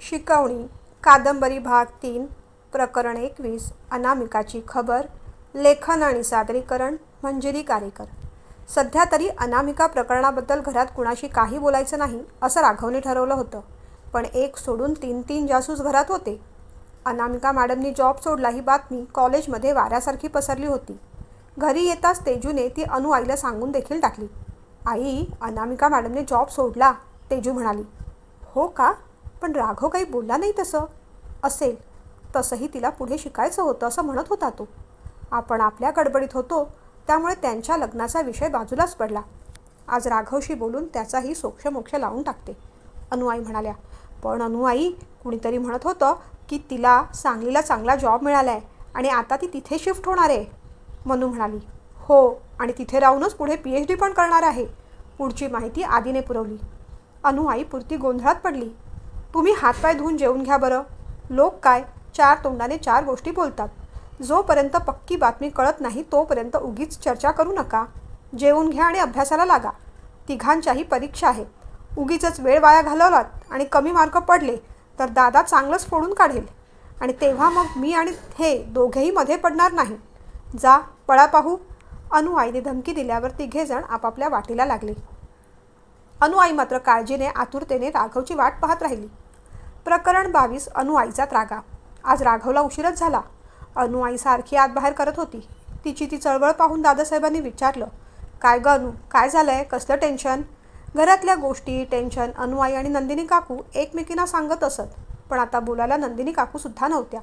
शिकवणी कादंबरी भाग तीन प्रकरण एकवीस अनामिकाची खबर लेखन आणि सादरीकरण मंजिरी कारेकर. सध्या तरी अनामिका प्रकरणाबद्दल घरात कुणाशी काही बोलायचं नाही असं राघवने ठरवलं होतं. पण एक सोडून तीन तीन जासूस घरात होते. अनामिका मॅडमनी जॉब सोडला ही बातमी कॉलेजमध्ये वाऱ्यासारखी पसरली होती. घरी येताच तेजूने ती अनु आईला सांगून देखील टाकली. आई अनामिका मॅडमने जॉब सोडला तेजू म्हणाली. हो का? पण राघव काही बोलला नाही तसं. असेल तसंही तिला पुढे शिकायचं होतं असं म्हणत होता तो. आपण आपल्या गडबडीत होतो त्यामुळे त्यांच्या लग्नाचा विषय बाजूलाच पडला. आज राघवशी बोलून त्याचाही सोक्षमोक्ष लावून टाकते. अनुआई म्हणाल्या पण अनुआई कुणीतरी म्हणत होतं की तिला सांगलीला चांगला जॉब मिळाला आहे आणि आता ती तिथे शिफ्ट होणार आहे. मनू म्हणाली हो आणि तिथे राहूनच पुढे पी एच डी पण करणार आहे. पुढची माहिती आधीने पुरवली. अनुआई पुरती गोंधळात पडली. तुम्ही हातपाय धुवून जेवून घ्या बरं. लोक काय? चार तोंडाने चार गोष्टी बोलतात. जोपर्यंत पक्की बातमी कळत नाही तोपर्यंत उगीच चर्चा करू नका. जेवून घ्या आणि अभ्यासाला लागा. तिघांच्याही परीक्षा आहेत उगीच वेळ वाया घालवलात आणि कमी मार्क पडले तर दादा चांगलंच फोडून काढेल. आणि तेव्हा मग मी आणि हे दोघेही मध्ये पडणार नाही. जा पळा पाहू. अनुआईने धमकी दिल्यावर तिघेजण आपापल्या वाटेला लागले. अनुआई मात्र काळजीने आतुरतेने राघवची वाट पाहत राहिली. प्रकरण बावीस अनुआईचा त्रागा आज राघवला उशीरच झाला. अनुआई सारखी आत बाहेर करत होती. तिची ती चळवळ पाहून दादासाहेबांनी विचारलं काय ग अनु काय झालंय? कसलं टेन्शन? घरातल्या गोष्टी टेन्शन अनुआई आणि नंदिनी काकू एकमेकींना सांगत असत पण आता बोलायला नंदिनी काकूसुद्धा नव्हत्या.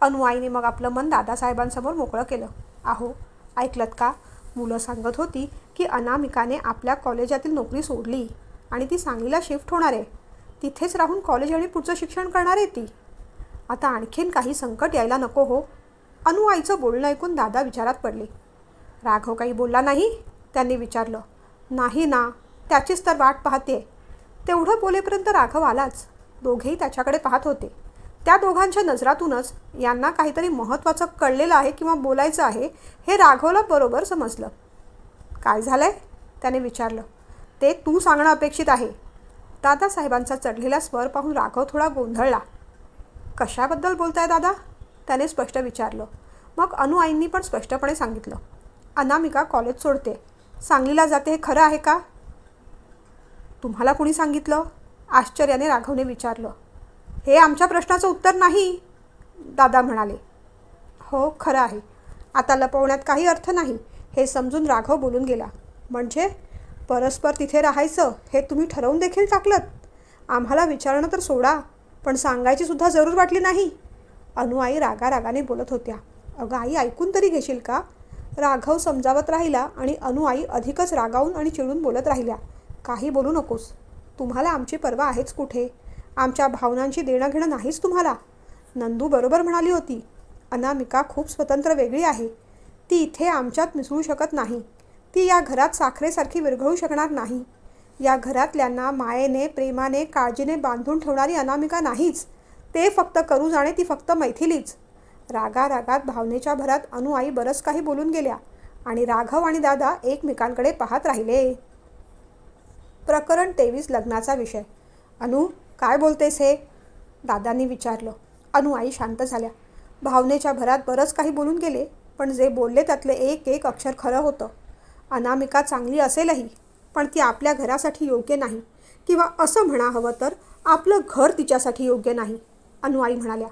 अनुआईने मग आपलं मन दादासाहेबांसमोर मोकळं केलं. आहो ऐकलत का? मुलं सांगत होती की अनामिकाने आपल्या कॉलेजातील नोकरी सोडली आणि ती सांगलीला शिफ्ट होणार आहे. तिथेच राहून कॉलेज आणि पुढचं शिक्षण करणार आहे ती. आता आणखीन काही संकट यायला नको हो. अनु आईचं बोलणं ऐकून दादा विचारात पडले. राघव काही बोलला नाही? त्यांनी विचारलं. नाही ना त्याचीच तर वाट पाहते. तेवढं बोलेपर्यंत राघव आलाच. दोघेही त्याच्याकडे पाहत होते. त्या दोघांच्या नजरातूनच यांना काहीतरी महत्त्वाचं कळलेलं आहे किंवा बोलायचं आहे हे राघवला बरोबर समजलं. काय झालं आहे त्याने विचारलं. ते तू सांगणं अपेक्षित आहे. दादासाहेबांचा चढलेला स्वर पाहून राघव थोडा गोंधळला. कशाबद्दल बोलताय दादा? त्याने स्पष्ट विचारलं. मग अनुआईंनी पण स्पष्टपणे सांगितलं. अनामिका कॉलेज सोडते. सांगलीला जाते हे खरं आहे का? तुम्हाला कुणी सांगितलं? आश्चर्याने राघवने विचारलं. हे आमच्या प्रश्नाचं उत्तर नाही दादा म्हणाले. हो खरं आहे. आता लपवण्यात काही अर्थ नाही. हे समजून राघव बोलून गेला. म्हणजे? परस्पर तिथे राहायचं हे तुम्ही ठरवून देखील टाकलं आम्हाला विचारणं तर सोडा पण सांगायची सुद्धा जरूर वाटली नाही. अनुआई रागारागाने बोलत होत्या. अगं आई ऐकून तरी घेशील का? राघव समजावत राहिला आणि अनुआई अधिकच रागावून आणि चिडून बोलत राहिल्या. काही बोलू नकोस. तुम्हाला आमची पर्वा आहेच कुठे? आमच्या भावनांची देणं घेणं नाहीच तुम्हाला. नंदू बरोबर म्हणाली होती. अनामिका खूप स्वतंत्र वेगळी आहे. ती इथे आमच्यात मिसळू शकत नाही. ती या घरात साखरेसारखी विरघळू शकणार नाही. या घरातल्यांना मायेने प्रेमाने काळजीने बांधून ठेवणारी अनामिका नाहीच. ते फक्त करू जाणे ती फक्त मैथिलीच. रागा रागात भावनेच्या भरात अनुआई बरंच काही बोलून गेल्या आणि राघव आणि दादा एकमेकांकडे पाहत राहिले. प्रकरण तेवीस लग्नाचा विषय. अनु काय बोलतेस हे? दादांनी विचारलं. अनुआई शांत झाल्या. भावनेच्या भरात बरंच काही बोलून गेले. पण जे बोलले त्यातले एक एक अक्षर खरं होतं. अनामिका चांगली असेलही पण ती आपल्या घरासाठी योग्य नाही. किंवा असं म्हणा हवं तर आपलं घर तिच्यासाठी योग्य नाही अनुआई म्हणाल्या.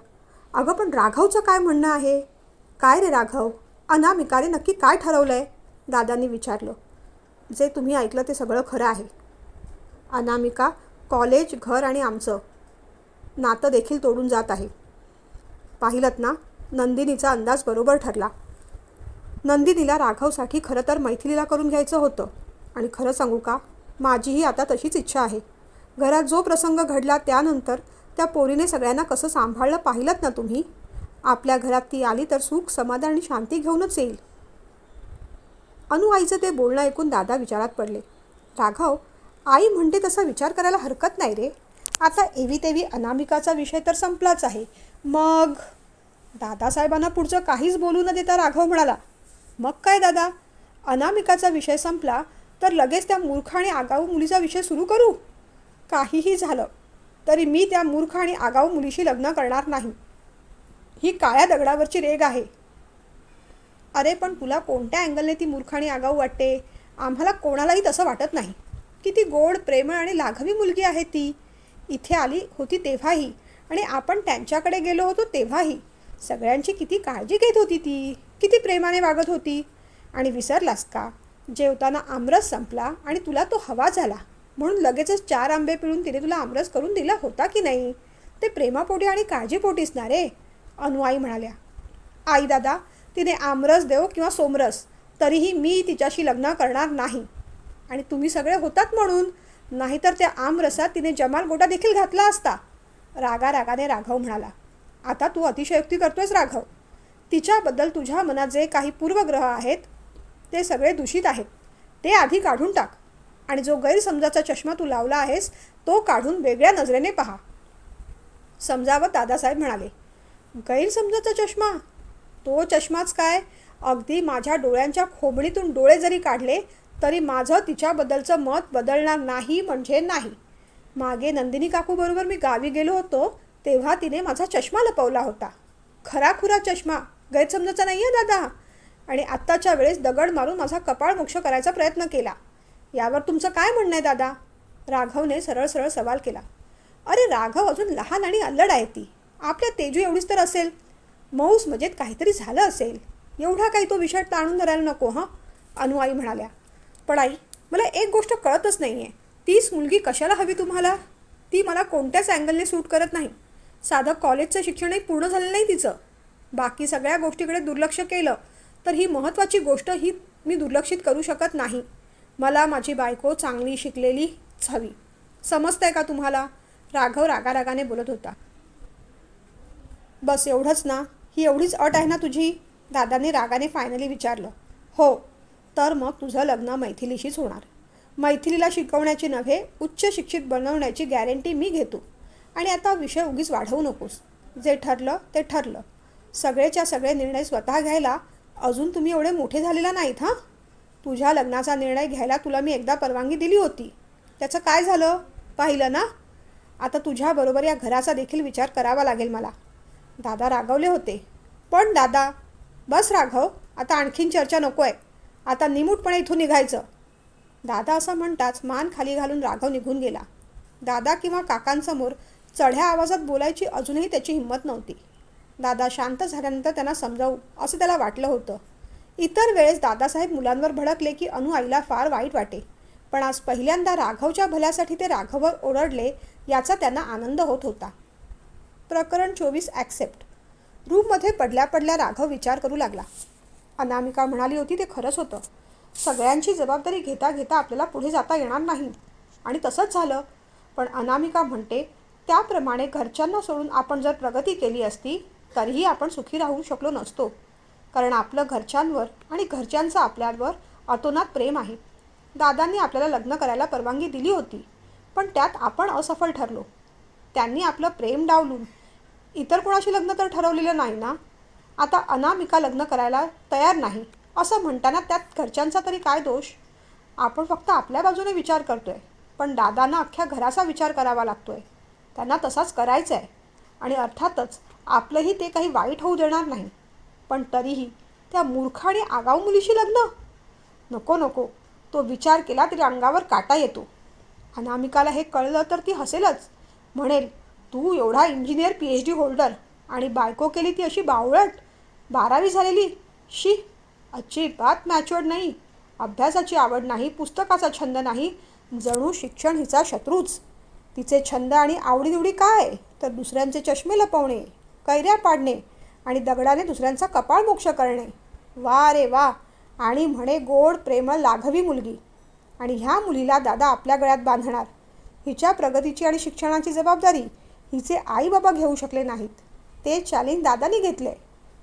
अगं पण राघवचं काय म्हणणं आहे? काय रे राघव? अनामिकाने नक्की काय ठरवलं आहे दादांनी विचारलं. जे तुम्ही ऐकलं ते सगळं खरं आहे. अनामिका कॉलेज घर आणि आमचं. नातं देखील तोडून जात आहे. पाहिलं ना? नंदिनीचा अंदाज बरोबर ठरला. नंदिनीला राघवसाठी खरं तर मैथिलीला करून घ्यायचं होतं. आणि खरं सांगू का? माझीही आता तशीच इच्छा आहे. घरात जो प्रसंग घडला त्यानंतर त्या पोरीने सगळ्यांना कसं सांभाळलं पाहिलं ना तुम्ही? आपल्या घरात ती आली तर सुख समाधान आणि शांती घेऊनच येईल. अनुआईचं ते बोलणं ऐकून दादा विचारात पडले. राघव आई म्हणते तसा विचार करायला हरकत नाही रे. आता एवी तेवी अनामिकाचा विषय तर संपलाच आहे. मग? दादासाहेबांना पुढचं काहीच बोलू न देता राघव म्हणाला मग काय दादा? अनामिकाचा विषय संपला तर लगेच त्या मूर्ख आणि आगाऊ मुलीचा विषय सुरू करू? काहीही झालं तरी मी त्या मूर्ख आणि आगाऊ मुलीशी लग्न करणार नाही. ही काळ्या दगडावरची रेग आहे. अरे पण तुला कोणत्या अँगलने ती मूर्ख आणि आगाऊ वाटते? आम्हाला कोणालाही तसं वाटत नाही. किती गोड प्रेमळ आणि लाघवी मुलगी आहे ती. इथे आली होती तेव्हाही आणि आपण त्यांच्याकडे गेलो होतो तेव्हाही. सगळ्यांची किती काळजी घेत होती ती. किती प्रेमाने वागत होती? आणि विसरलास का? जेवताना आमरस संपला आणि तुला तो हवा झाला. म्हणून लगेचच चार आंबे पिळून तिने तुला आमरस करून दिला होता की नाही? ते प्रेमापोटी आणि काळजीपोटीच ना रे अनुआई म्हणाल्या. आई दादा तिने आमरस देव किंवा सोमरस तरीही मी तिच्याशी लग्न करणार नाही. आणि तुम्ही सगळे होतात म्हणून? नाहीतर त्या आमरसात तिने जमाल गोटा देखील घातला असता. रागा रागाने राघव म्हणाला. आता तू अतिशयोक्ती करतोयस राघव. तिच्याबद्दल तुझ्या मनात जे काही पूर्वग्रह आहेत ते सगळे दूषित आहेत. ते आधी काढून टाक. आणि जो गैरसमजाचा चष्मा तू लावला आहेस तो काढून वेगळ्या नजरेने पहा. समजावं दादासाहेब म्हणाले गैरसमजाचा चष्मा? तो चष्माच काय? अगदी माझ्या डोळ्यांच्या खोबणीतून डोळे जरी काढले तरी माझं तिच्याबद्दलचं मत बदलणार नाही म्हणजे नाही. मागे नंदिनी काकूबरोबर मी गावी गेलो होतो तेव्हा तिने माझा चष्मा लपवला होता. खराखुरा चष्मा. गैरसमजाचा नाही आहे दादा. आणि आत्ताच्या वेळेस दगड मारून माझा कपाळ मोक्ष करायचा प्रयत्न केला. यावर तुमचं काय म्हणणं आहे दादा? राघवने सरळ सरळ सवाल केला. अरे राघव अजून लहान आणि अल्लड आहे ती. आपल्या तेजू एवढीच तर असेल. मौस मजेत काहीतरी झालं असेल. एवढा काही तो विषय ताणून धरायला नको हां? अनुआई म्हणाल्या. पण आई मला एक गोष्ट कळतच नाही आहे तीच मुलगी कशाला हवी तुम्हाला? ती मला कोणत्याच अँगलने सूट करत नाही. साधं कॉलेजचं शिक्षणही पूर्ण झालं नाही तिचं. बाकी सगळ्या गोष्टीकडे दुर्लक्ष केलं तर ही महत्त्वाची गोष्ट ही मी दुर्लक्षित करू शकत नाही. मला माझी बायको चांगली शिकलेलीच हवी. समजतंय का तुम्हाला? राघव रागारागाने बोलत होता. बस एवढंच ना? ही एवढीच अट आहे ना तुझी? दादाने रागाने फायनली विचारलं. हो तर मग तुझं लग्न मैथिलीशीच होणार. मैथिलीला शिकवण्याची नव्हे उच्च शिक्षित बनवण्याची गॅरंटी मी घेतो. आणि आता विषय उगीच वाढवू नकोस. जे ठरलं ते ठरलं. सगळेच्या सगळे निर्णय स्वतः घ्यायला अजून तुम्ही एवढे मोठे झालेला नाहीत हां? तुझ्या लग्नाचा निर्णय घ्यायला तुला मी एकदा परवानगी दिली होती. त्याचं काय झालं पाहिलं ना? आता तुझ्याबरोबर या घराचा देखील विचार करावा लागेल मला. दादा रागवले होते. पण दादा बस राघव आता आणखीन चर्चा नको आहे आता निमूटपणे इथून निघायचं. दादा असं म्हणताच मान खाली घालून राघव निघून गेला. दादा किंवा काकांसमोर चढ्या आवाजात बोलायची अजूनही त्याची हिंमत नव्हती. दादा शांत झाल्यानंतर त्यांना समजावू असं त्याला वाटलं होतं. इतर वेळेस दादासाहेब मुलांवर भडकले की अनु आईला फार वाईट वाटे. पण आज पहिल्यांदा राघवच्या भल्यासाठी ते राघववर ओरडले याचा त्यांना आनंद होत होता. प्रकरण चोवीस ॲक्सेप्ट. रूममध्ये पडल्या पडल्या राघव विचार करू लागला. अनामिका म्हणाली होती ते खरंच होतं. सगळ्यांची जबाबदारी घेता घेता आपल्याला पुढे जाता येणार नाही. आणि तसंच झालं. पण अनामिका म्हणते त्याप्रमाणे घरच्यांना सोडून आपण जर प्रगती केली असती तरीही आपण सुखी राहू शकलो नसतो. कारण आपलं घरच्यांवर आणि घरच्यांचं आपल्यावर अतोनात प्रेम आहे. दादांनी आपल्याला लग्न करायला परवानगी दिली होती पण त्यात आपण असफल ठरलो. त्यांनी आपलं प्रेम डावलून इतर कोणाशी लग्न तर ठरवलेलं नाही ना? आता अनामिका लग्न करायला तयार नाही असं म्हणताना त्यात घरच्यांचा तरी काय दोष? आपण फक्त आपल्या बाजूने विचार करतोय पण दादांना अख्ख्या घराचा विचार करावा लागतोय. त्यांना तसाच करायचा आहे आणि अर्थातच आपलंही ते काही वाईट होऊ देणार नाही. पण तरीही त्या मूर्ख आणि आगाऊ मुलीशी लग्न? नको नको. तो विचार केला तरी अंगावर काटा येतो. अनामिकाला हे कळलं तर ती हसेलच. म्हणेल तू एवढा engineer P H D holder आणि बायको केली ती अशी बावळट. बारावी झालेली. शी अजिबात मॅच्युअर्ड नाही. अभ्यासाची आवड नाही पुस्तकाचा छंद नाही. जणू शिक्षण हिचा शत्रूच. तिचे छंद आणि आवडीनिवडी काय? तर दुसऱ्यांचे चष्मे लपवणे. कैऱ्या पाडणे आणि दगडाने दुसऱ्यांचा कपाळ मोक्ष करणे. वा रे वा! आणि म्हणे गोड प्रेमळ लाघवी मुलगी. आणि ह्या मुलीला दादा आपल्या गळ्यात बांधणार. हिच्या प्रगतीची आणि शिक्षणाची जबाबदारी हिचे आई बाबा घेऊ शकले नाहीत. ते चॅलेंज दादानी घेतले.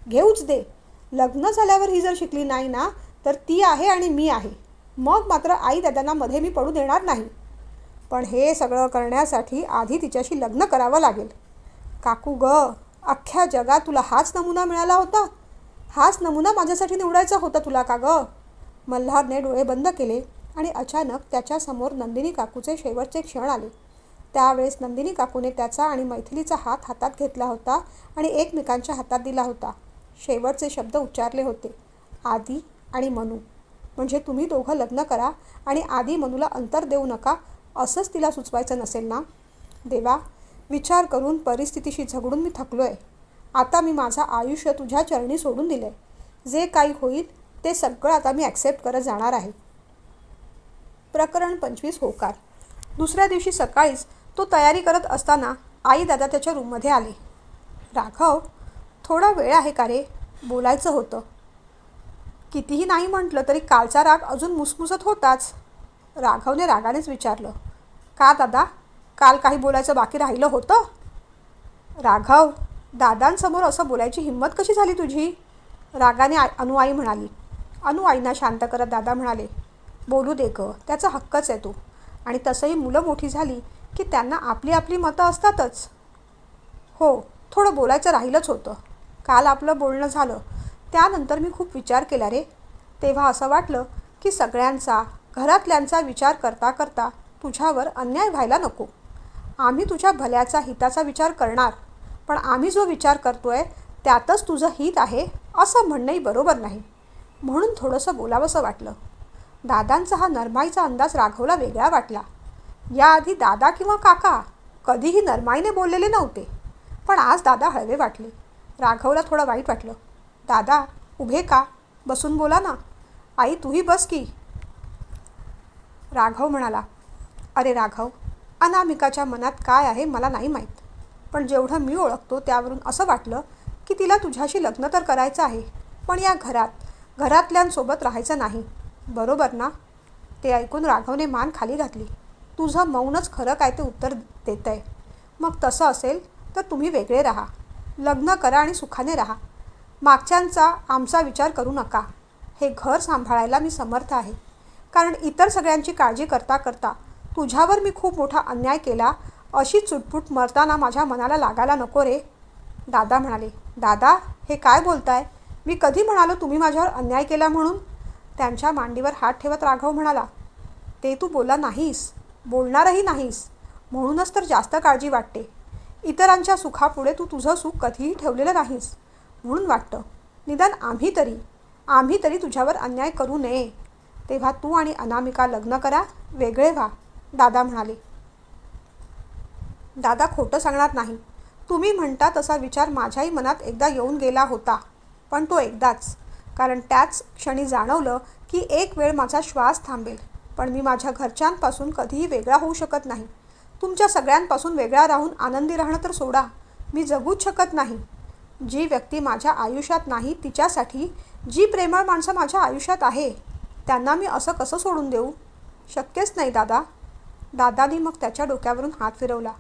घेऊच दे. लग्न झाल्यावर ही जर शिकली नाही ना तर ती आहे आणि मी आहे. मग मात्र आई दादांना मध्ये मी पडू देणार नाही. पण हे सगळं करण्यासाठी आधी तिच्याशी लग्न करावं लागेल. काकू ग अख्ख्या जगात तुला हाच नमुना मिळाला होता? हाच नमुना माझ्यासाठी निवडायचा होता तुला का ग? मल्हारने डोळे बंद केले आणि अचानक त्याच्यासमोर नंदिनी काकूचे शेवटचे क्षण आले. त्यावेळेस नंदिनी काकूने त्याचा आणि मैथिलीचा हात हातात घेतला होता आणि एकमेकांच्या हातात दिला होता. शेवटचे शब्द उच्चारले होते आदी आणि मनू. म्हणजे तुम्ही दोघं लग्न करा आणि आधी मनूला अंतर देऊ नका असंच तिला सुचवायचं नसेल ना? देवा विचार करून परिस्थितीशी झगडून मी थकलो आहे आता मी माझं आयुष्य तुझ्या चरणी सोडून दिलं आहे जे काही होईल ते सगळं आता मी ॲक्सेप्ट करत जाणार आहे. प्रकरण पंचवीस होकार. दुसऱ्या दिवशी सकाळीच तो तयारी करत असताना आई दादा त्याच्या रूममध्ये आले. राघव थोडा वेळ आहे का रे? बोलायचं होतं. कितीही नाही म्हटलं तरी कालचा राग अजून मुसमुसत होताच. राघवने रागानेच विचारलं. का दादा? काल काही बोलायचं बाकी राहिलं होतं? राघव दादांसमोर असं बोलायची हिंमत कशी झाली तुझी? रागाने आ अनुआई म्हणाली. अनुआईंना शांत करत दादा म्हणाले बोलू दे ग त्याचा हक्कच आहे तू. आणि तसंही मुलं मोठी झाली की त्यांना आपली आपली मतं असतातच. हो थोडं बोलायचं राहिलंच होतं. काल आपलं बोलणं झालं. त्यानंतर मी खूप विचार केला रे. तेव्हा असं वाटलं की सगळ्यांचा घरातल्यांचा विचार करता करता तुझ्यावर अन्याय व्हायला नको. आम्ही तुझ्या भल्याचा हिताचा विचार करणार. पण आम्ही जो विचार करतोय त्यातच तुझं हित आहे असं म्हणणंही बरोबर नाही. म्हणून थोडंसं बोलावंसं वाटलं. दादांचा हा नरमाईचा अंदाज राघवला वेगळा वाटला. याआधी दादा किंवा काका कधीही नरमाईने बोललेले नव्हते पण आज दादा हळवे वाटले. राघवला थोडं वाईट वाटलं. दादा उभे का? बसून बोला ना. आई तूही बस की. राघव म्हणाला अरे राघव अनामिकाच्या मनात काय आहे मला नाही माहीत. पण जेवढं मी ओळखतो त्यावरून असं वाटलं की तिला तुझ्याशी लग्न तर करायचं आहे पण या घरात घरातल्यांसोबत राहायचं नाही. बरोबर ना? ते ऐकून राघवने मान खाली घातली. तुझं मौनच खरं काय ते उत्तर देत आहे मग तसं असेल तर तुम्ही वेगळे राहा. लग्न करा आणि सुखाने राहा. मागच्यांचा आमचा विचार करू नका. हे घर सांभाळायला मी समर्थ आहे. कारण इतर सगळ्यांची काळजी करता करता तुझ्यावर मी खूप मोठा अन्याय केला. अशी चुटपुट मरताना माझ्या मनाला लागायला नको रे. दादा म्हणाले दादा हे काय बोलताय? मी कधी म्हणालो तुम्ही माझ्यावर अन्याय केला म्हणून? त्यांच्या मांडीवर हात ठेवत राघव म्हणाला ते तू बोलला नाहीस बोलणारही नाहीस. म्हणूनच तर जास्त काळजी वाटते. इतरांच्या सुखापुढे तू तुझं सुख कधीही ठेवलेलं नाहीस. म्हणून वाटतं निदान आम्ही तरी आम्ही तरी तुझ्यावर अन्याय करू नये. तेव्हा तू आणि अनामिका लग्न करा वेगळे व्हा. दादा म्हणाले. दादा खोटं सांगणार नाही. तुम्ही म्हणता तसा विचार माझ्याही मनात एकदा येऊन गेला होता पण तो एकदाच. कारण त्याच क्षणी जाणवलं की एक वेळ माझा श्वास थांबेल पण मी माझ्या घरच्यांपासून कधीही वेगळा होऊ शकत नाही. तुमच्या सगळ्यांपासून वेगळा राहून आनंदी राहणं तर सोडा. मी जगूच शकत नाही. जी व्यक्ती माझ्या आयुष्यात नाही तिच्यासाठी जी प्रेमळ माणसं माझ्या आयुष्यात आहे त्यांना मी असं कसं सोडून देऊ? शक्यच नाही दादा. दादानी मग त्याच्या डोक्यावरून हात फिरवला.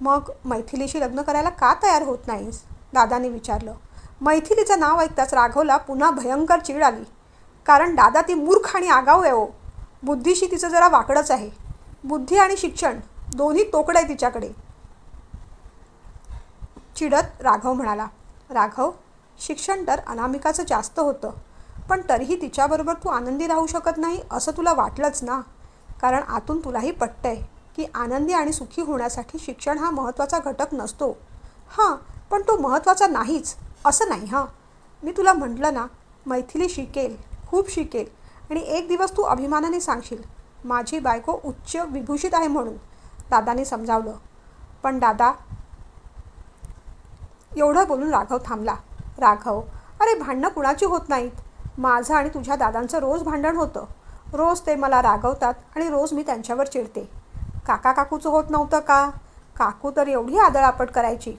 मग मैथिलीशी लग्न करायला का तयार होत नाहीस? दादाने विचारलं. मैथिलीचं नाव ऐकताच राघवला पुन्हा भयंकर चीड आली. कारण दादा ती मूर्ख आणि आगाऊ आहे ओ बुद्धीशी तिचं जरा वाकडंच आहे. बुद्धी आणि शिक्षण दोन्ही तोकडं आहे तिच्याकडे. चिडत राघव म्हणाला राघव शिक्षण तर अनामिकाचं जास्त होतं पण तरीही तिच्याबरोबर तू आनंदी राहू शकत नाही असं तुला वाटलंच ना? कारण आतून तुलाही पटतंय की आनंदी आणि सुखी होण्यासाठी शिक्षण हा महत्त्वाचा घटक नसतो. हां पण तो महत्त्वाचा नाहीच. असं नाही हां. मी तुला म्हटलं ना मैथिली शिकेल खूप शिकेल आणि एक दिवस तू अभिमानाने सांगशील माझी बायको उच्च विभूषित आहे म्हणून दादाने समजावलं. पण दादा एवढं बोलून राघव थांबला. राघव अरे भांडणं कुणाची होत नाहीत? माझं आणि तुझ्या दादांचं रोज भांडण होतं. रोज ते मला रागवतात आणि रोज मी त्यांच्यावर चिडते. काका काकूचं होत नव्हतं का? काकू तर एवढी आदळापट करायची.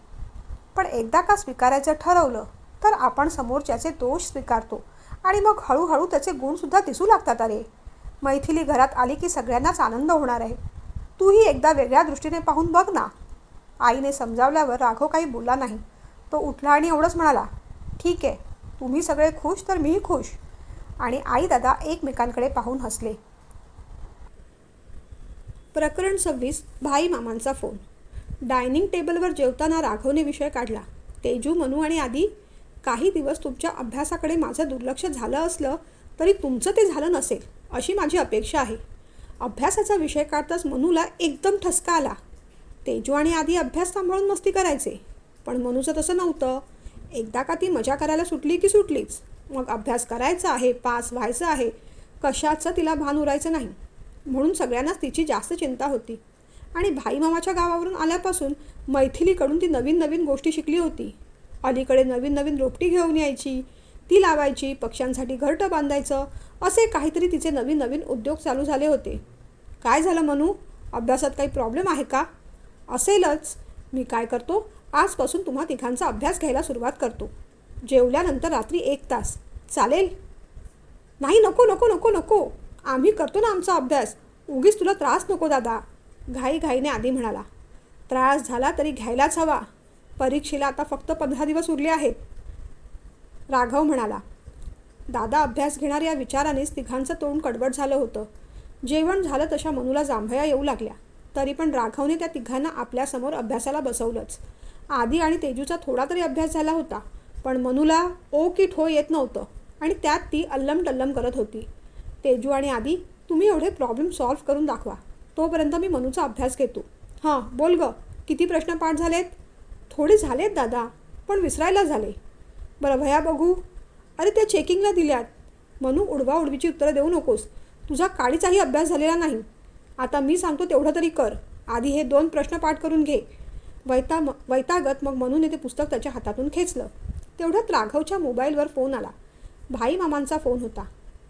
पण एकदा का स्वीकारायचं ठरवलं तर आपण समोरच्याचे दोष स्वीकारतो आणि मग हळूहळू त्याचे गुणसुद्धा दिसू लागतात अरे! मैथिली घरात आली की सगळ्यांनाच आनंद होणार आहे. तूही एकदा वेगळ्या दृष्टीने पाहून बघ ना. आईने समजावल्यावर राघव काही बोलला नाही. तो उठला आणि एवढंच म्हणाला ठीक आहे. तुम्ही सगळे खुश तर मीही खुश. आणि आई दादा एकमेकांकडे पाहून हसले. प्रकरण सव्वीस भाई मामांचा फोन. डायनिंग टेबलवर जेवताना राघवने विषय काढला. तेजू मनू आणि आधी काही दिवस तुमच्या अभ्यासाकडे माझं दुर्लक्ष झालं असलं तरी तुमचं ते झालं नसेल अशी माझी अपेक्षा आहे. अभ्यासाचा विषय काढताच मनूला एकदम ठसका आला. तेजू आणि आधी अभ्यास सांभाळून मस्ती करायचे पण मनूचं तसं नव्हतं. एकदा का ती मजा करायला सुटली की सुटलीच? मग अभ्यास करायचा आहे पास व्हायचं आहे कशाचं तिला भान उरायचं नाही म्हणून सगळ्यांनाच तिची जास्त चिंता होती. आणि भाईमामाच्या गावावरून आल्यापासून मैथिलीकडून ती नवीन नवीन गोष्टी शिकली होती. अलीकडे नवीन नवीन रोपटी घेऊन यायची ती लावायची पक्ष्यांसाठी घरटं बांधायचं असे काहीतरी तिचे नवीन नवीन उद्योग चालू झाले होते. काय झालं मनू? अभ्यासात काही प्रॉब्लेम आहे का? असेलच. मी काय करतो? आजपासून तुम्हा तिघांचा अभ्यास घ्यायला सुरुवात करतो. जेवल्यानंतर रात्री एक तास. चालेल? नाही नको नको नको नको. आम्ही करतो ना आमचा अभ्यास. उगीच तुला त्रास नको दादा. घाई घाईने आधी म्हणाला. त्रास झाला तरी घ्यायलाच हवा. परीक्षेला आता फक्त पंधरा दिवस उरले आहेत. राघव म्हणाला. दादा अभ्यास घेणार या विचारानेच तिघांचं तोंड कडबड झालं होतं. जेवण झालं तशा मनूला जांभया येऊ लागल्या. तरी पण राघवने त्या तिघांना आपल्यासमोर अभ्यासाला बसवलंच. आधी आणि तेजूचा थोडा तरी अभ्यास झाला होता. पण मनूला ओ की ठो येत नव्हतं आणि त्यात ती अल्लम टल्लम करत होती. तेजू आणि आधी तुम्ही एवढे प्रॉब्लेम सॉल्व्ह करून दाखवा. तोपर्यंत मी मनूचा अभ्यास घेतो. हां बोल ग किती प्रश्न पाठ झालेत? थोडे झालेत दादा पण विसरायला झाले. बरं भया बघू. अरे त्या चेकिंगला दिल्यात. मनू उडवा उडवीची उत्तरं देऊ नकोस. तुझा काडीचाही अभ्यास झालेला नाही. आता मी सांगतो तेवढं तरी कर. आधी हे दोन प्रश्न पाठ करून घे. वैता म वैतागत मग म्हणून ते पुस्तक त्याच्या हातातून खेचलं. तेवढ्यात राघवच्या मोबाईलवर फोन आला. भाई मामांचा फोन होता.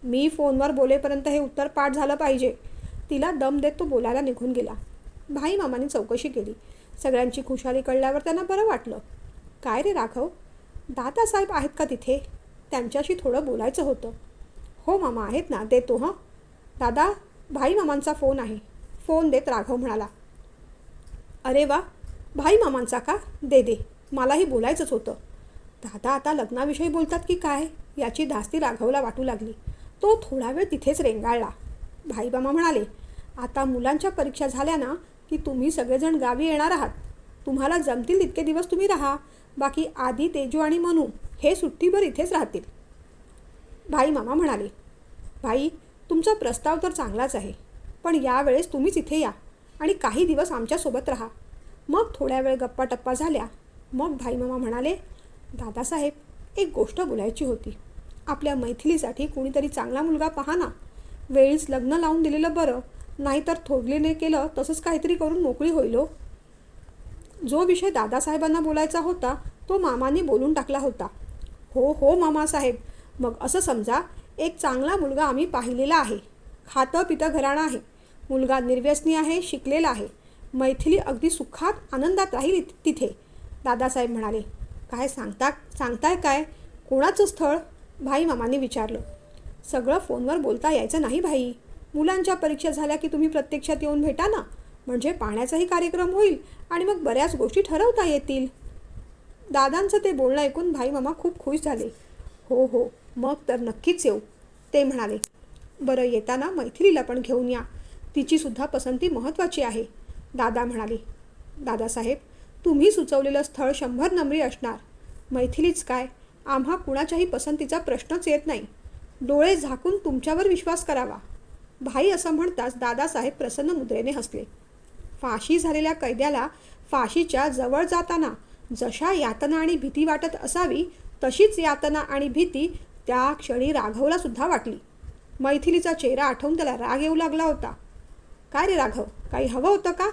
मी फोनवर बोलेपर्यंत हे उत्तर पाठ झालं पाहिजे. तिला दम देत तो बोलायला निघून गेला. भाई मामाने चौकशी केली. सगळ्यांची खुशाली कळल्यावर त्यांना बरं वाटलं. काय रे राघव? दादासाहेब आहेत का तिथे? त्यांच्याशी थोडं बोलायचं होतं. हो मामा आहेत ना. देतो हां. दादा भाई मामांचा फोन आहे. फोन देत राघव म्हणाला. अरे वा! भाई मामांचा का? दे दे. मलाही बोलायचंच होतं. दादा आता लग्नाविषयी बोलतात की काय? याची धास्ती राघवला वाटू लागली. तो थोडा वेळ तिथेच रेंगाळला. भाईबामा म्हणाले आता मुलांच्या परीक्षा झाल्या ना की तुम्ही सगळेजण गावी येणार आहात. तुम्हाला जमतील तितके दिवस तुम्ही राहा. बाकी आधी तेजू आणि मनू हे सुट्टीभर इथेच राहतील. भाई मामा म्हणाले भाई तुमचा प्रस्ताव तर चांगलाच आहे पण यावेळेस तुम्हीच इथे या आणि काही दिवस आमच्यासोबत राहा. मग थोड्या वेळ गप्पा टप्पा झाल्या. मग भाई मामा म्हणाले दादासाहेब एक गोष्ट बोलायची होती. आपल्या मैथिलीसाठी कुणीतरी चांगला मुलगा पहा ना. वेळीच लग्न लावून दिलेलं बरं नाहीतर थोडलीने केलं तसंच काहीतरी करून मोकळी होईल हो. जो विषय दादासाहेबांना बोलायचा होता तो मामाने बोलून टाकला होता. हो हो मामासाहेब. मग असं समजा एक चांगला मुलगा आम्ही पाहिलेला आहे. खातं पितं घराणं आहे. मुलगा निर्व्यसनी आहे शिकलेला आहे. मैथिली अगदी सुखात आनंदात राहील तिथे दादासाहेब म्हणाले. काय सांगता सांगताय काय? कोणाचं स्थळ? भाई मामाने विचारलं. सगळं फोनवर बोलता यायचं नाही भाई. मुलांच्या परीक्षा झाल्या की तुम्ही प्रत्यक्षात येऊन भेटा ना? म्हणजे पाण्याचाही कार्यक्रम होईल आणि मग बऱ्याच गोष्टी ठरवता येतील. दादांचं ते बोलणं ऐकून भाई मामा खूप खुश झाले. हो हो मग तर नक्कीच येऊ ते म्हणाले. बरं येताना मैथिलीला पण घेऊन या. तिचीसुद्धा पसंती महत्त्वाची आहे दादा म्हणाले. दादासाहेब तुम्ही सुचवलेलं स्थळ शंभर नंबरी असणार. मैथिलीच काय? आम्हा कुणाच्याही पसंतीचा प्रश्नच येत नाही. डोळे झाकून तुमच्यावर विश्वास करावा. भाई असं म्हणताच दादासाहेब प्रसन्न मुद्रेने हसले. फाशी झालेल्या कैद्याला फाशीच्या जवळ जाताना जशा यातना आणि भीती वाटत असावी तशीच यातना आणि भीती त्या क्षणी राघवला सुद्धा वाटली. मैथिलीचा चेहरा आठवून त्याला राग येऊ लागला होता. काय रे राघव? काही हवं होतं का?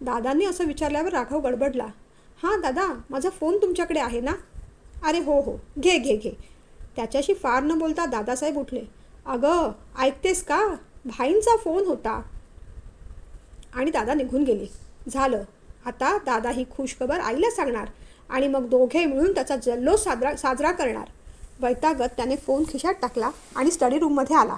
दादांनी असं विचारल्यावर राघव गडबडला हां दादा माझा फोन तुमच्याकडे आहे ना? अरे हो हो. घे घे घे. त्याच्याशी फार न बोलता दादासाहेब उठले. अगं ऐकतेस का? भाईंचा फोन होता. आणि दादा निघून गेले. झालं. आता दादा ही खुशखबर आईला सांगणार आणि मग दोघे मिळून त्याचा जल्लोष साजरा साजरा करणार. वैतागत त्याने फोन खिशात टाकला आणि स्टडी रूममध्ये आला.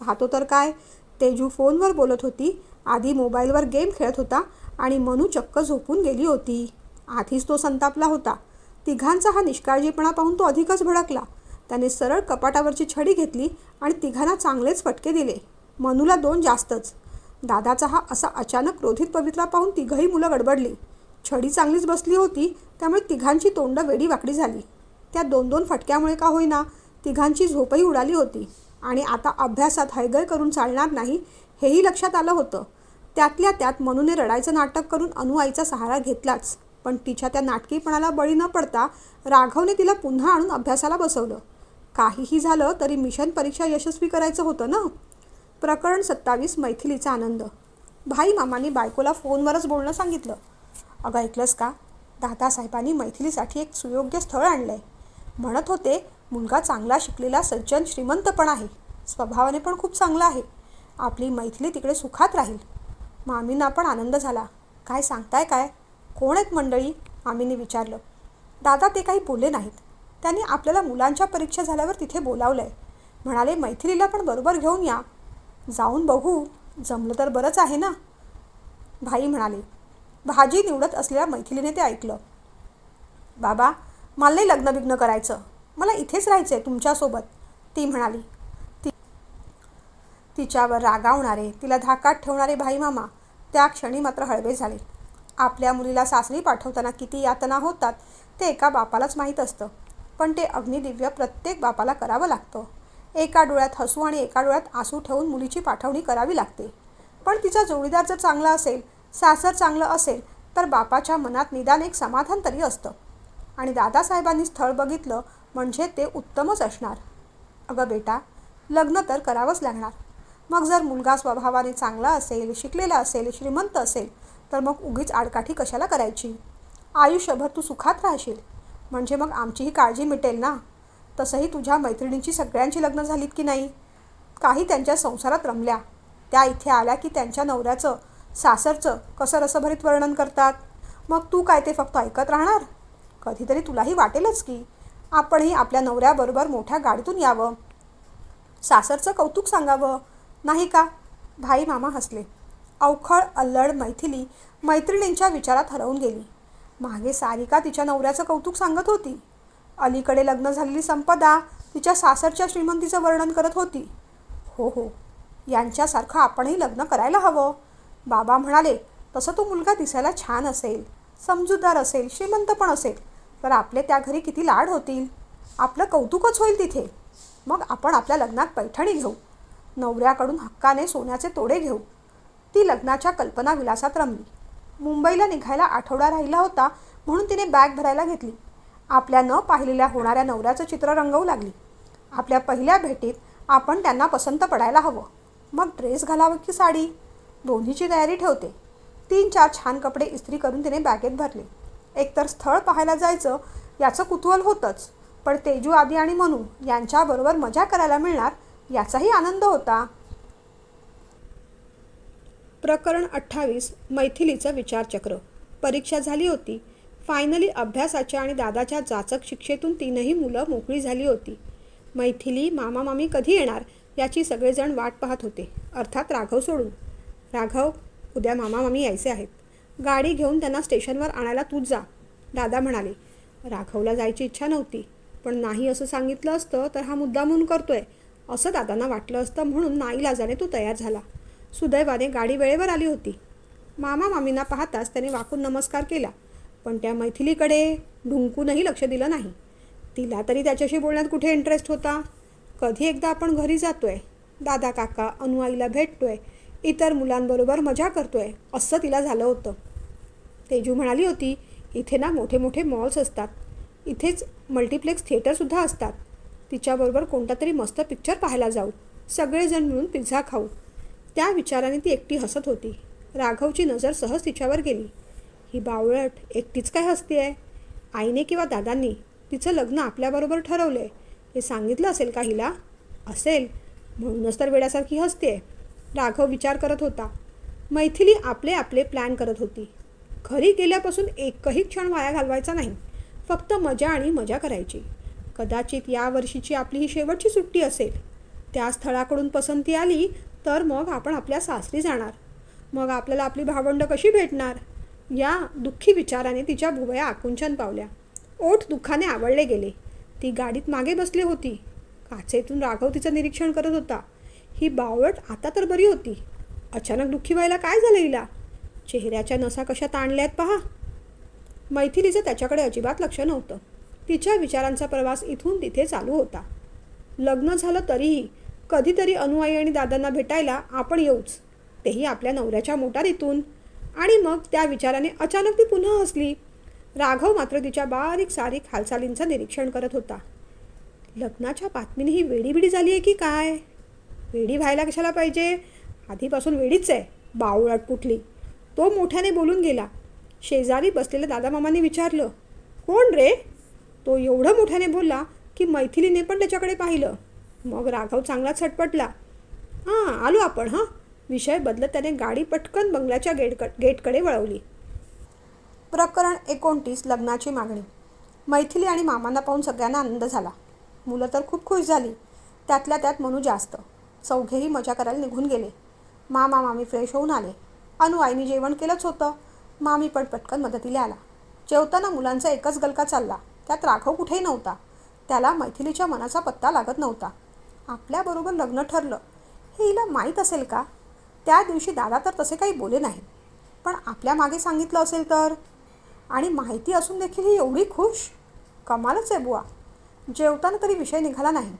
पाहतो तर काय? तेजू फोनवर बोलत होती. आधी मोबाईलवर गेम खेळत होता. आणि मनू चक्क झोपून गेली होती. आधीच तो संतापला होता. तिघांचा हा निष्काळजीपणा पाहून तो अधिकच भडकला. त्याने सरळ कपाटावरची छडी घेतली आणि तिघांना चांगलेच फटके दिले. मनूला दोन जास्तच. दादाचा हा असा अचानक क्रोधित पवित्रा पाहून तिघही मुलं गडबडली. छडी चांगलीच बसली होती त्यामुळे तिघांची तोंड वेडी वाकडी झाली. त्या दोन दोन फटक्यामुळे का होईना तिघांची झोपही उडाली होती. आणि आता अभ्यासात हैगय करून चालणार नाही हेही लक्षात आलं होतं. त्यातल्या त्यात मनूने रडायचं नाटक करून अनुआईचा सहारा घेतलाच. पण तिच्या त्या नाटकीपणाला बळी न पडता राघवने तिला पुन्हा आणून अभ्यासाला बसवलं. काहीही झालं तरी मिशन परीक्षा यशस्वी करायचं होतं ना? प्रकरण सत्तावीस मैथिलीचा आनंद. भाई मामाने बायकोला फोनवरच बोलणं सांगितलं. अगं ऐकलंस का? दादासाहेबांनी मैथिलीसाठी एक सुयोग्य स्थळ आणलं आहे म्हणत होते मुलगा चांगला शिकलेला सज्जन श्रीमंत पण आहे. स्वभावाने पण खूप चांगला आहे. आपली मैथिली तिकडे सुखात राहील. मामींना पण आनंद झाला. काय सांगताय काय? कोण आहेत मंडळी? मामीने विचारलं. दादा ते काही बोलले नाहीत. त्यांनी आपल्याला मुलांच्या परीक्षा झाल्यावर तिथे बोलावलं आहे म्हणाले मैथिलीला पण बरोबर घेऊन या. जाऊन बघू. जमलं तर बरंच आहे ना? भाई म्हणाले भाजी निवडत असलेल्या मैथिलीने ते ऐकलं. बाबा मला नाही लग्न बिग्न करायचं. मला इथेच राहायचं आहे तुमच्यासोबत. ती म्हणाली. ती तिच्यावर रागावणारे तिला धाकात ठेवणारे भाई मामा त्या क्षणी मात्र हळवे झाले. आपल्या मुलीला सासरी पाठवताना किती यातना होतात ते एका बापालाच माहीत असतं. पण ते अग्निदिव्य प्रत्येक बापाला करावं लागतं. एका डोळ्यात हसू आणि एका डोळ्यात आसू ठेवून मुलीची पाठवणी करावी लागते. पण तिचा जोडीदार जर चांगला असेल सासर चांगलं असेल तर बापाच्या मनात निदान एक समाधान तरी असतं. आणि दादासाहेबांनी स्थळ बघितलं म्हणजे ते उत्तमच असणार. अगं बेटा लग्न तर करावंच लागणार. मग जर मुलगा स्वभावाने चांगला असेल शिकलेला असेल श्रीमंत असेल तर मग उगीच आडकाठी कशाला करायची? आयुष्यभर तू सुखात राहशील. म्हणजे मग आमचीही काळजी मिटेल ना? तसंही तुझ्या मैत्रिणींची सगळ्यांची लग्न झालीत की नाही? काही त्यांच्या संसारात रमल्या. त्या इथे आल्या की त्यांच्या नवऱ्याचं सासरचं कसं रसभरीत वर्णन करतात. मग तू काय ते फक्त ऐकत राहणार? कधीतरी तुलाही वाटेलच की आपणही आपल्या नवऱ्याबरोबर मोठ्या गाडीतून यावं. सासरचं कौतुक सांगावं. नाही का? भाई मामा हसले. अवखळ अल्लड मैथिली मैत्रिणींच्या विचारात हरवून गेली. मागे सारिका तिच्या नवऱ्याचं कौतुक सांगत होती? अलीकडे लग्न झालेली संपदा तिच्या सासरच्या श्रीमंतीचं वर्णन करत होती. हो हो. यांच्यासारखं आपणही लग्न करायला हवं. बाबा म्हणाले तसं तो मुलगा दिसायला छान असेल समजूतदार असेल श्रीमंत पण असेल. तर आपले त्या घरी किती लाड होतील? आपलं कौतुकच होईल तिथे. मग आपण आपल्या लग्नात पैठणी घेऊ. नवऱ्याकडून हक्काने सोन्याचे तोडे घेऊ ती लग्नाच्या कल्पना विलासात रमली. मुंबईला निघायला आठवडा राहिला होता म्हणून तिने बॅग भरायला घेतली. आपल्या न पाहिलेल्या होणाऱ्या नवऱ्याचं चित्र रंगवू लागली. आपल्या पहिल्या भेटीत आपण त्यांना पसंत पडायला हवं. मग ड्रेस घालावं की साडी? दोन्हीची तयारी ठेवते. तीन चार छान कपडे इस्त्री करून तिने बॅगेत भरले. एकतर स्थळ पाहायला जायचं याचं कुतूहल होतंच. पण तेजू आदी आणि मनू यांच्याबरोबर मजा करायला मिळणार याचाही आनंद होता. प्रकरण अठ्ठावीस मैथिलीचं विचारचक्र. परीक्षा झाली होती. फायनली अभ्यासाच्या आणि दादाच्या जाचक शिक्षेतून तीनही मुलं मोकळी झाली होती. मैथिली मामा मामी कधी येणार याची सगळेजण वाट पाहत होते. अर्थात राघव सोडून. राघव उद्या मामा मामी यायचे आहेत. गाडी घेऊन त्यांना स्टेशनवर आणायला तूच जा दादा म्हणाले. राघवला जायची इच्छा नव्हती पण नाही असं सांगितलं असतं तर हा मुद्दा म्हणून करतोय. असं दादांना वाटलं असतं म्हणून नाईलाजाने तो तयार झाला. सुदैवाने गाडी वेळेवर आली होती. मामा मामींना पाहताच त्याने वाकून नमस्कार केला पण त्या मैथिलीकडे ढुंकूनही लक्ष दिलं नाही. तिला तरी त्याच्याशी बोलण्यात कुठे इंटरेस्ट होता? कधी एकदा आपण घरी जातोय दादा काका अनुआईला भेटतोय इतर मुलांबरोबर मजा करतोय असं तिला झालं होतं. तेजू म्हणाली होती इथे ना मोठे मोठे मॉल्स असतात. इथेच मल्टिप्लेक्स थिएटरसुद्धा असतात. तिच्याबरोबर कोणता तरी मस्त पिक्चर पाहायला जाऊ. सगळेजण मिळून पिझ्झा खाऊ. त्या विचाराने ती एकटी हसत होती. राघवची नजर सहज तिच्यावर गेली. ही बावळट एकटीच काय हसते आहे आईने किंवा दादांनी तिचं लग्न आपल्याबरोबर ठरवलं आहे हे सांगितलं असेल का हिला? असेल. म्हणूनच तर वेड्यासारखी हसते राघव विचार करत होता. मैथिली आपले आपले प्लॅन करत होती. घरी गेल्यापासून एकही क्षण वाया घालवायचा नाही. फक्त मजा आणि मजा करायची. कदाचित या वर्षीची आपली ही शेवटची सुट्टी असेल. त्या स्थळाकडून पसंती आली तर मग आपण आपल्या सासरी जाणार. मग आपल्याला आपली भावंड कशी भेटणार? या दुःखी विचाराने तिच्या भुवया आकुंचन पावल्या. ओठ दुःखाने आवडले गेले. ती गाडीत मागे बसली होती. काचेतून राघव तिचं निरीक्षण करत होता. ही बावळट आता तर बरी होती. अचानक दुःखी व्हायला काय झालं हिला? चेहऱ्याच्या नसा कशा ताणल्यात पहा. मैथिलीचं त्याच्याकडे अजिबात लक्ष नव्हतं. तिच्या विचारांचा प्रवास इथून तिथे चालू होता. लग्न झालं तरीही कधीतरी अनुआई आणि दादांना भेटायला आपण येऊच तेही आपल्या नवऱ्याच्या मोटारीतून. आणि मग त्या विचाराने अचानक ती पुन्हा हसली. राघव मात्र तिच्या बारीक सारीक हालचालींचं निरीक्षण करत होता. लग्नाच्या बातमीने ही वेडीबिडी झाली आहे की काय? वेडी व्हायला कशाला पाहिजे? आधीपासून वेडीच आहे बावळट कुठली तो मोठ्याने बोलून गेला. शेजारी बसलेल्या दादामामाने विचारलं कोण रे? तो एवढं मोठ्याने बोलला की मैथिलीने पण त्याच्याकडे पाहिलं. मग राघव चांगलाच सटपटला हां आलो आपण हां. विषय बदलत त्याने गाडी पटकन बंगल्याच्या गेटक गेटकडे वळवली. प्रकरण एकोणतीस लग्नाची मागणी. मैथिली आणि मामांना पाहून सगळ्यांना आनंद झाला. मुलं तर खूप खुश झाली. त्यातल्या त्यात मनू जास्त. चौघेही मजा करायला निघून गेले. मामा मामी फ्रेश होऊन आले. अनु आईने जेवण केलंच होतं. मामी पण पटकन मदतीला आला. जेवताना मुलांचा एकच गलका चालला. त्यात राघव कुठेही नव्हता. त्याला मैथिलीच्या मनाचा पत्ता लागत नव्हता. आपल्याबरोबर लग्न ठरलं. हे हिला माहीत असेल का? त्या दिवशी दादा तर तसे काही बोले नाही. पण आपल्या मागे सांगितलं असेल तर? आणि माहिती असून देखील ही एवढी खुश? कमालच आहे बुवा. जेवताना तरी विषय निघाला नाही.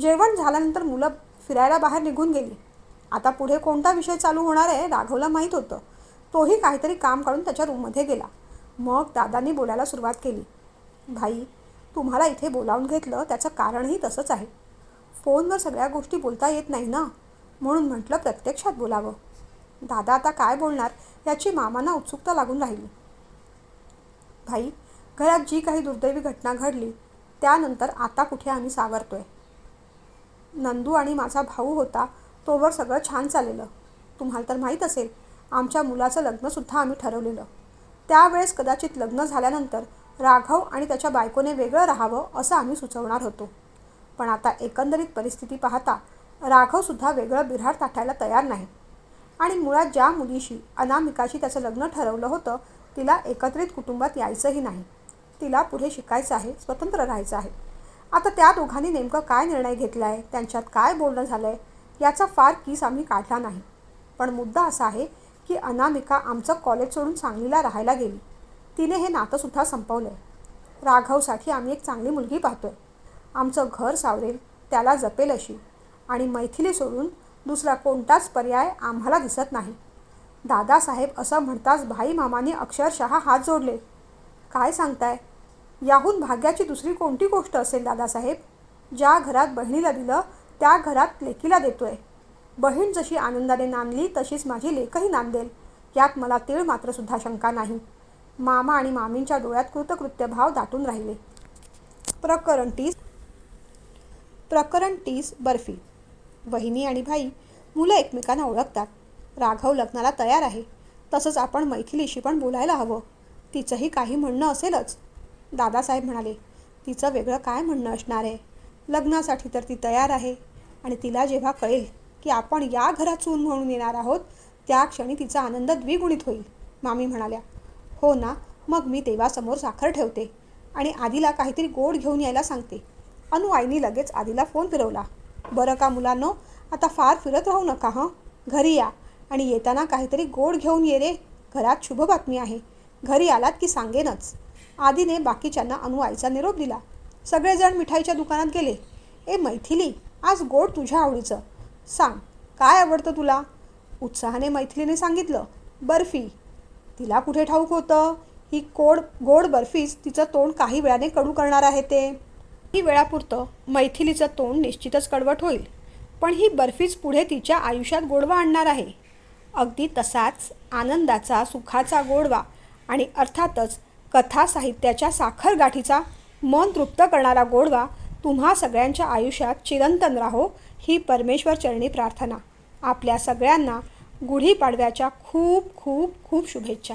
जेवण झाल्यानंतर मुलं फिरायला बाहेर निघून गेली. आता पुढे कोणता विषय चालू होणार आहे राघवला माहीत होतं. तोही काहीतरी काम काढून त्याच्या रूममध्ये गेला. मग दादांनी बोलायला सुरुवात केली. भाई तुम्हाला इथे बोलावून घेतलं त्याचं कारणही तसंच आहे. फोनवर सगळ्या गोष्टी बोलता येत नाही ना? म्हणून म्हटलं प्रत्यक्षात बोलावं. दादा आता काय बोलणार याची मामांना उत्सुकता लागून राहिली. भाई घरात जी काही दुर्दैवी घटना घडली त्यानंतर आता कुठे आम्ही सावरतोय? नंदू आणि माझा भाऊ होता तोवर सगळं छान चाललेलं. तुम्हाला तर माहीत असेल आमच्या मुलाचं लग्नसुद्धा आम्ही ठरवलेलं. त्यावेळेस कदाचित लग्न झाल्यानंतर राघव आणि त्याच्या बायकोने वेगळं राहावं असं आम्ही सुचवणार होतो. पण आता एकंदरीत परिस्थिती पाहता राघवसुद्धा वेगळं बिऱ्हाड ताठायला तयार नाही. आणि मुळात ज्या मुलीशी अनामिकाशी त्याचं लग्न ठरवलं होतं तिला एकत्रित कुटुंबात यायचंही नाही. तिला पुढे शिकायचं आहे स्वतंत्र राहायचं आहे. आता त्या दोघांनी नेमकं काय निर्णय घेतला आहे त्यांच्यात काय बोलणं झालं आहे याचा फार किस आम्ही काढला नाही. पण मुद्दा असा आहे की अनामिका आमचं कॉलेज सोडून सांगलीला राहायला गेली. तिने हे नातंसुद्धा संपवलं आहे राघवसाठी आम्ही एक चांगली मुलगी पाहतोय. आमचं घर सावरेल त्याला जपेल अशी. आणि मैथिली सोडून दुसरा कोणताच पर्याय आम्हाला दिसत नाही. दादासाहेब असं म्हणताच भाई मामाने अक्षरशः हात जोडले. काय सांगताय? याहून भाग्याची दुसरी कोणती गोष्ट असेल दादासाहेब? ज्या घरात बहिणीला दिलं त्या घरात लेकीला देतोय. बहीण जशी आनंदाने नांदली तशीच माझी लेखही नांदेल. यात मला तीळ मात्र सुद्धा शंका नाही. मामा आणि मामींच्या डोळ्यात कृतकृत्य भाव दाटून राहिले. प्रकरण तीस प्रकरण तीस बर्फी. वहिनी आणि भाई मुलं एकमेकांना ओळखतात. राघव लग्नाला तयार आहे. तसंच आपण मैथिलीशी पण बोलायला हवं. तिचंही काही म्हणणं असेलच. दादासाहेब म्हणाले तिचं वेगळं काय म्हणणं असणार आहे? लग्नासाठी तर ती तयार आहे. आणि तिला जेव्हा कळेल की आपण या घरात चून म्हणून येणार आहोत त्या क्षणी तिचा आनंद द्विगुणित होईल मामी म्हणाल्या. हो ना मग मी देवासमोर साखर ठेवते आणि आधीला काहीतरी गोड घेऊन यायला सांगते. अनु आईनी लगेच आधीला फोन फिरवला. बरं का मुलांनो आता फार फिरत राहू नका हं? घरी या आणि येताना काहीतरी गोड घेऊन ये रे. घरात शुभ बातमी आहे. घरी आलात की सांगेनच. आधीने बाकीच्यांना अनु आईचा निरोप दिला. सगळेजण मिठाईच्या दुकानात गेले. ए मैथिली आज गोड तुझ्या आवडीचं. सांग काय आवडतं तुला? उत्साहाने मैथिलीने सांगितलं बर्फी. तिला कुठे ठाऊक होतं? ही कोड गोड बर्फीच तिचं तोंड काही वेळाने कडू करणार आहे ते. ही वेळापुरतं मैथिलीचं तोंड निश्चितच कडवट होईल पण ही बर्फीच पुढे तिच्या आयुष्यात गोडवा आणणार आहे. अगदी तसाच आनंदाचा सुखाचा गोडवा आणि अर्थातच कथा साहित्याच्या साखर गाठीचा मन तृप्त करणारा गोडवा तुम्हा सगळ्यांच्या आयुष्यात चिरंतन राहो ही परमेश्वर चरणी प्रार्थना. आपल्या सगळ्यांना गुढीपाडव्याच्या खूप खूप खूप शुभेच्छा.